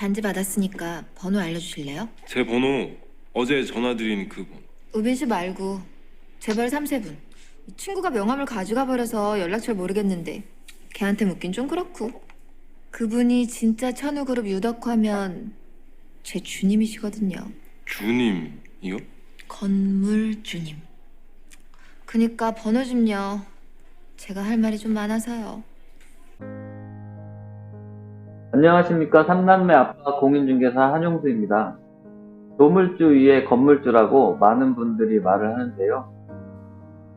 반지 받았으니까 번호 알려주실래요? 제 번호 어제 전화드린 그 번호. 우빈 씨 말고 제발 3세분. 친구가 명함을 가져가 버려서 연락처를 모르겠는데 걔한테 묻긴 좀 그렇고. 그분이 진짜 천우그룹 유덕화면 제 주님이시거든요. 주님이요? 건물 주님. 그니까 번호 좀요. 제가 할 말이 좀 많아서요. 안녕하십니까. 삼남매 아빠 공인중개사 한용수입니다. 도물주 위에 건물주라고 많은 분들이 말을 하는데요.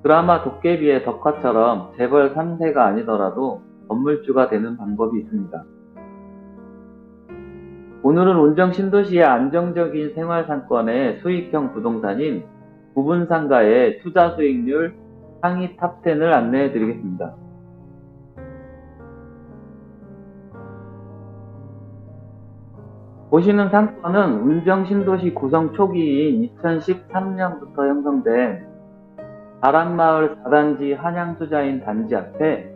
드라마 도깨비의 덕화처럼 재벌 3세가 아니더라도 건물주가 되는 방법이 있습니다. 오늘은 운정 신도시의 안정적인 생활 상권의 수익형 부동산인 부분상가의 투자 수익률 상위 탑10을 안내해 드리겠습니다. 보시는 상권은 운정 신도시 구성 초기인 2013년부터 형성된 바람마을 4단지 한양투자인 단지 앞에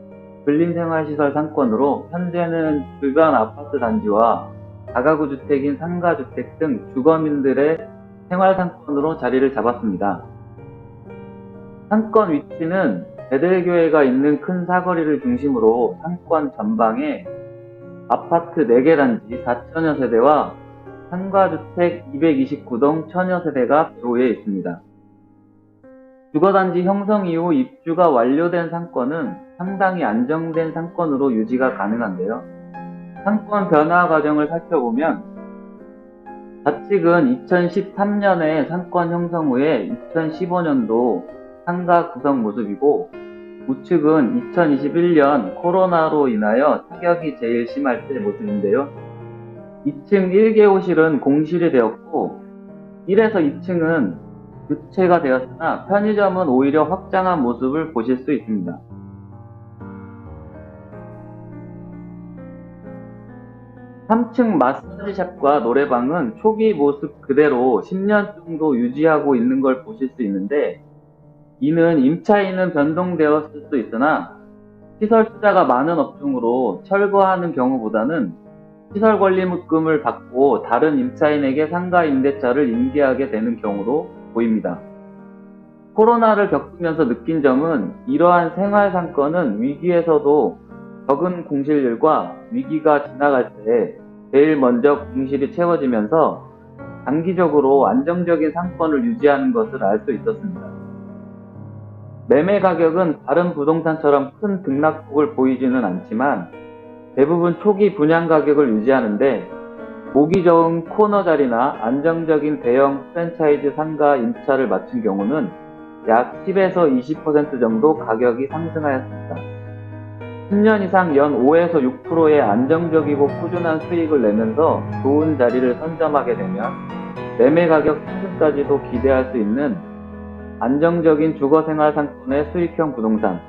근린생활시설 상권으로 현재는 주변 아파트 단지와 다가구 주택인 상가주택 등 주거민들의 생활상권으로 자리를 잡았습니다. 상권 위치는 베델교회가 있는 큰 사거리를 중심으로 상권 전방에 아파트 4개 단지 4천여 세대와 상가주택 229동 천여 세대가 배후에 있습니다. 주거단지 형성 이후 입주가 완료된 상권은 상당히 안정된 상권으로 유지가 가능한데요. 상권 변화 과정을 살펴보면 좌측은 2013년에 상권 형성 후에 2015년도 상가 구성 모습이고 우측은 2021년 코로나로 인하여 타격이 제일 심할 때 모습인데요. 2층 1개 호실은 공실이 되었고 1에서 2층은 교체가 되었으나 편의점은 오히려 확장한 모습을 보실 수 있습니다. 삼층 마사지샵과 노래방은 초기 모습 그대로 10년 정도 유지하고 있는 걸 보실 수 있는데 이는 임차인은 변동되었을 수 있으나 시설 투자가 많은 업종으로 철거하는 경우보다는 시설 묶음을 받고 다른 임차인에게 상가 임대차를 인계하게 되는 경우로 보입니다. 코로나를 겪으면서 느낀 점은 이러한 생활 상권은 위기에서도 적은 공실률과 위기가 지나갈 때 제일 먼저 공실이 채워지면서 장기적으로 안정적인 상권을 유지하는 것을 알 수 있었습니다. 매매 가격은 다른 부동산처럼 큰 등락폭을 보이지는 않지만 대부분 초기 분양 가격을 유지하는데 보기 좋은 코너 자리나 안정적인 대형 프랜차이즈 상가 임차를 맞춘 경우는 약 10에서 20% 정도 가격이 상승하였습니다. 10년 이상 연 5에서 6%의 안정적이고 꾸준한 수익을 내면서 좋은 자리를 선점하게 되면 매매 가격 상승까지도 기대할 수 있는 안정적인 주거 생활 상권의 수익형 부동산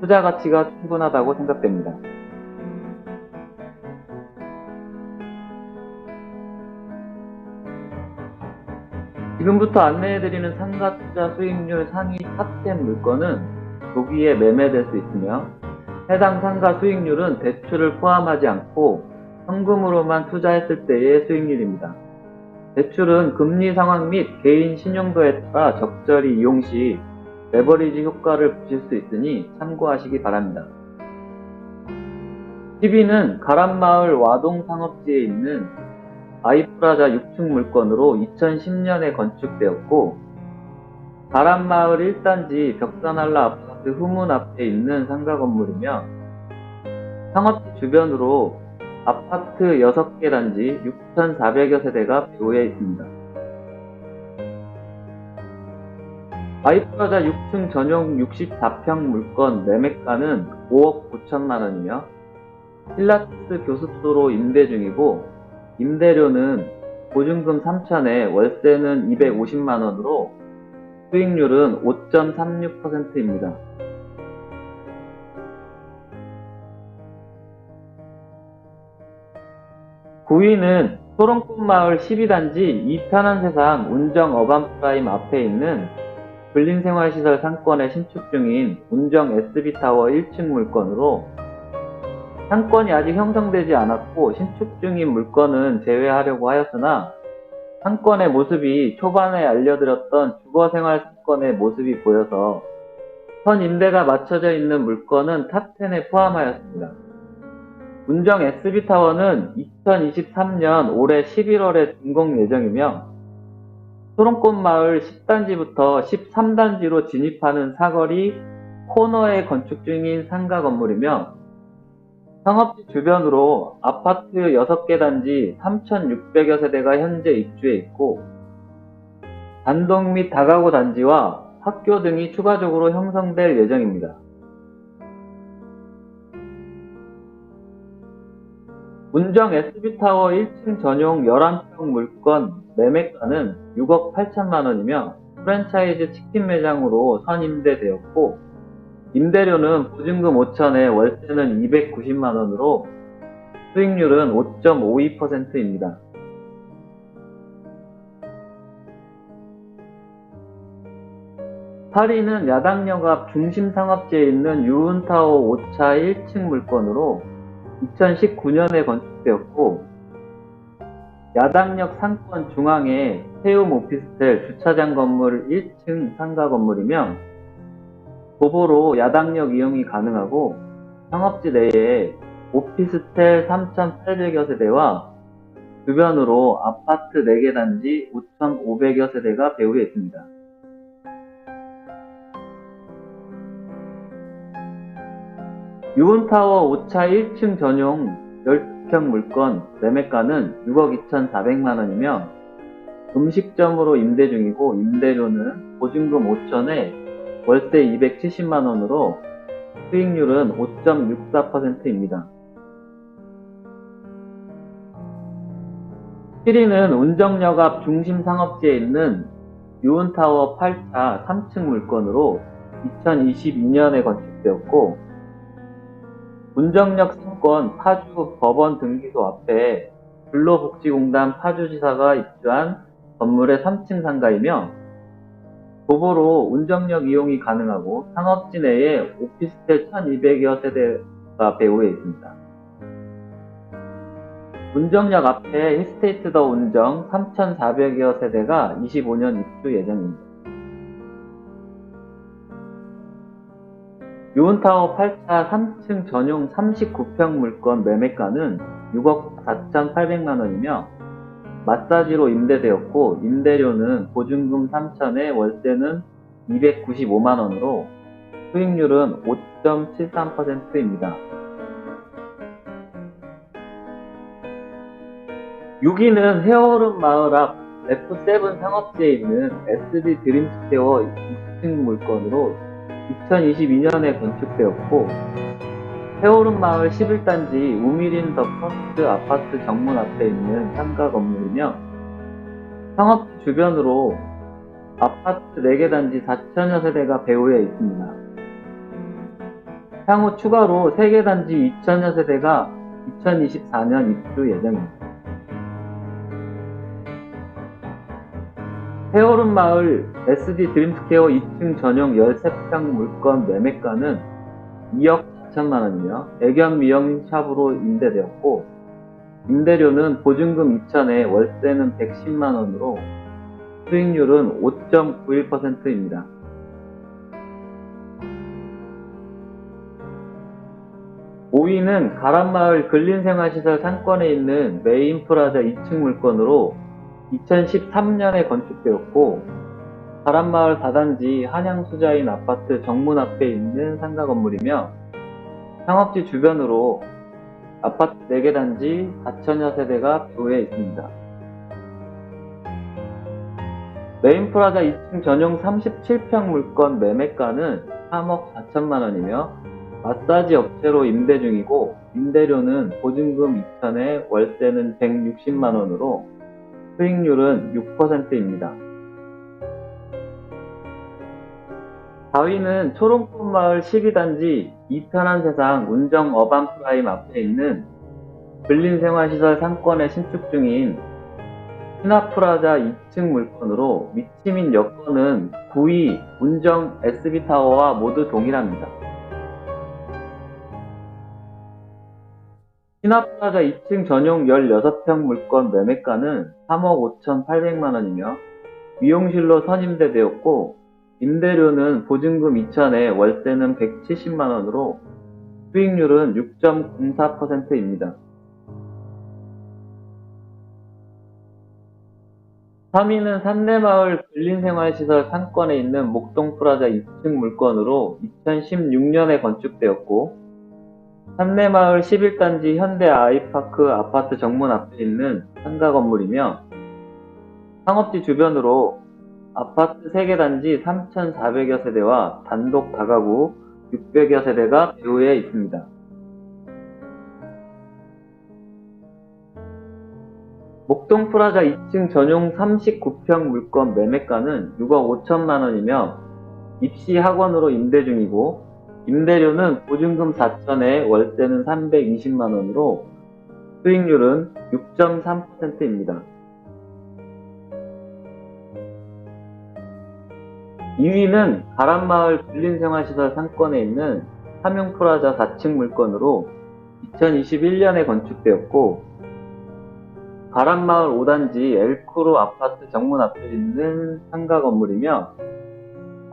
투자 가치가 충분하다고 생각됩니다. 지금부터 안내해드리는 상가 투자 수익률 상위 탑10 물건은 조기에 매매될 수 있으며 해당 상가 수익률은 대출을 포함하지 않고 현금으로만 투자했을 때의 수익률입니다. 대출은 금리 상황 및 개인 신용도에 따라 적절히 이용 시 레버리지 효과를 보실 수 있으니 참고하시기 바랍니다. 10위는 가람마을 와동상업지에 있는 아이프라자 6층 물건으로 2010년에 건축되었고 가람마을 1단지 벽산한라 아파트 후문 앞에 있는 상가 건물이며 상업지 주변으로 아파트 6개 단지 6,400여 세대가 배후에 있습니다. 아이프라자 6층 전용 64평 물건 매매가는 5억 9천만 원이며 필라테스 교습소로 임대 중이고 임대료는 보증금 3천에 월세는 250만 원으로 수익률은 5.36%입니다. 9위는 소롱꽃마을 12단지 이편한 세상 운정 어반프라임 앞에 있는 근린생활시설 상권의 신축 중인 운정 SB타워 1층 물건으로 상권이 아직 형성되지 않았고 신축 중인 물건은 제외하려고 하였으나 상권의 모습이 초반에 알려드렸던 주거생활 상권의 모습이 보여서 선 임대가 맞춰져 있는 물건은 탑10에 포함하였습니다. 운정 SB타워는 2023년 올해 11월에 준공 예정이며 소롱꽃 마을 10단지부터 13단지로 진입하는 사거리 코너에 건축 중인 상가 건물이며 상업지 주변으로 아파트 6개 단지 3,600여 세대가 현재 입주해 있고 단독 및 다가구 단지와 학교 등이 추가적으로 형성될 예정입니다. 운정 SB타워 1층 전용 11평 물건 매매가는 6억 8천만 원이며 프랜차이즈 치킨 매장으로 선임대되었고 임대료는 보증금 5천에 월세는 290만 원으로 수익률은 5.52%입니다. 파리는 야당역 앞 중심 상업지에 있는 유은타워 5차 1층 물건으로 2019년에 건축되었고 야당역 상권 중앙에 세움 오피스텔 주차장 건물 1층 상가 건물이며 도보로 야당역 이용이 가능하고 상업지 내에 오피스텔 3,800여 세대와 주변으로 아파트 4개 단지 5,500여 세대가 배후에 있습니다. 유은타워 5차 1층 전용 10평 물건 매매가는 6억 2,400만 원이며 음식점으로 임대 중이고 임대료는 보증금 5천에 월세 270만 원으로 수익률은 5.64%입니다. 7위는 운정역 앞 중심 상업지에 있는 유은타워 8차 3층 물건으로 2022년에 건축되었고 운정역 상권 파주 법원 등기소 앞에 근로복지공단 파주지사가 입주한 건물의 3층 상가이며 도보로 운정역 이용이 가능하고 상업지 내에 오피스텔 1200여 세대가 배후에 있습니다. 운정역 앞에 힐스테이트 더 운정 3400여 세대가 25년 입주 예정입니다. 유은타워 8차 3층 전용 39평 물건 매매가는 6억 4,800만 원이며 마사지로 임대되었고 임대료는 보증금 3천에 월세는 295만 원으로 수익률은 5.73%입니다. 6위는 헤어룸 마을 앞 F7 상업지에 있는 SD 드림스퀘어 2층 물건으로 2022년에 건축되었고 해오름 마을 11단지 우미린 더 퍼스트 아파트 정문 앞에 있는 상가 건물이며 상업지 주변으로 아파트 4개 단지 4천여 세대가 배후에 있습니다. 향후 추가로 3개 단지 2천여 세대가 2024년 입주 예정입니다. 해오름 마을 SD 드림스퀘어 2층 전용 13평 물건 매매가는 2억 4천만 원이며 애견 미용 샵으로 임대되었고 임대료는 보증금 2천에 월세는 110만 원으로 수익률은 5.91%입니다. 오위는 가란마을 근린생활시설 상권에 있는 메인프라자 2층 물건으로 2013년에 건축되었고 가란마을 4단지 한양수자인 아파트 정문 앞에 있는 상가 건물이며 상업지 주변으로 아파트 4개 단지 4천여 세대가 부에 있습니다. 메인프라자 2층 전용 37평 물건 매매가는 3억 4천만 원이며 마사지 업체로 임대 중이고 임대료는 보증금 2천에 월세는 160만 원으로 수익률은 6%입니다. 4위는 초롱꽃 마을 12단지 이편한 세상 운정 어반 프라임 앞에 있는 근린생활시설 상권에 신축 중인 신화프라자 2층 물건으로 미치민 여건은 9위 운정 SB타워와 모두 동일합니다. 신화프라자 2층 전용 16평 물건 매매가는 3억 5,800만 원이며 미용실로 선임대되었고 임대료는 보증금 2천에 월세는 170만 원으로 수익률은 6.04%입니다. 3위는 산내마을 근린생활시설 상권에 있는 목동프라자 2층 물건으로 2016년에 건축되었고 산내마을 11단지 현대 아이파크 아파트 정문 앞에 있는 상가 건물이며 상업지 주변으로 아파트 3개 단지 3,400여 세대와 단독 다가구 600여 세대가 배후에 있습니다. 목동 프라자 2층 전용 39평 물건 매매가는 6억 5천만 원이며 입시 학원으로 임대 중이고 임대료는 보증금 4천에 월세는 320만 원으로 수익률은 6.3%입니다. 2위는 가람마을 근린생활시설 상권에 있는 삼용프라자 4층 물건으로 2021년에 건축되었고 가람마을 5단지 엘크로 아파트 정문 앞에 있는 상가 건물이며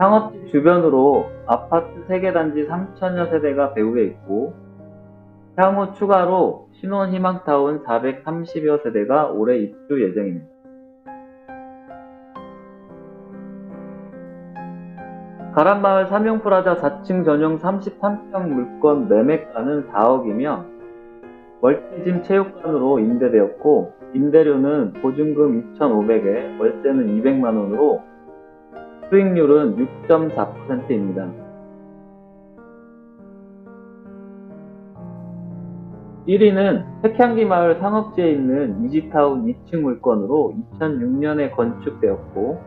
상업지 주변으로 아파트 3개 단지 3천여 세대가 배후에 있고 향후 추가로 신혼희망타운 430여 세대가 올해 입주 예정입니다. 가람마을 삼용프라자 4층 전용 33평 물건 매매가는 4억이며 멀티짐 체육관으로 임대되었고 임대료는 보증금 2,500에 월세는 200만원으로 수익률은 6.4%입니다. 1위는 택향기 마을 상업지에 있는 이지타운 2층 물건으로 2006년에 건축되었고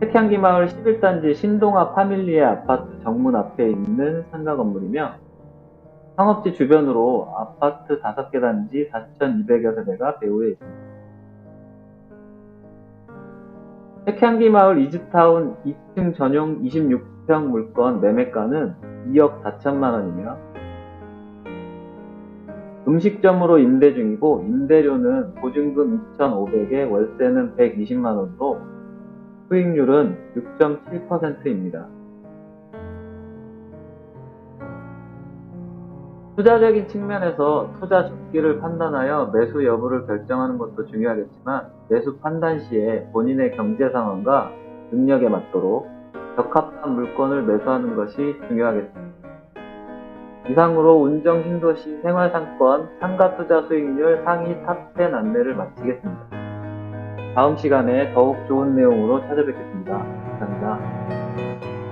택향기 마을 11단지 신동아 파밀리에 아파트 정문 앞에 있는 상가 건물이며 상업지 주변으로 아파트 5개 단지 4,200여 세대가 배후에 있습니다. 택향기 마을 이즈타운 2층 전용 26평 물건 매매가는 2억 4천만 원이며 음식점으로 임대 중이고 임대료는 보증금 2,500에 월세는 120만 원으로 수익률은 6.7%입니다. 투자적인 측면에서 투자 적기를 판단하여 매수 여부를 결정하는 것도 중요하겠지만 매수 판단 시에 본인의 경제 상황과 능력에 맞도록 적합한 물건을 매수하는 것이 중요하겠습니다. 이상으로 운정 신도시 생활상권 상가 투자 수익률 상위 탑10 안내를 마치겠습니다. 다음 시간에 더욱 좋은 내용으로 찾아뵙겠습니다. 감사합니다.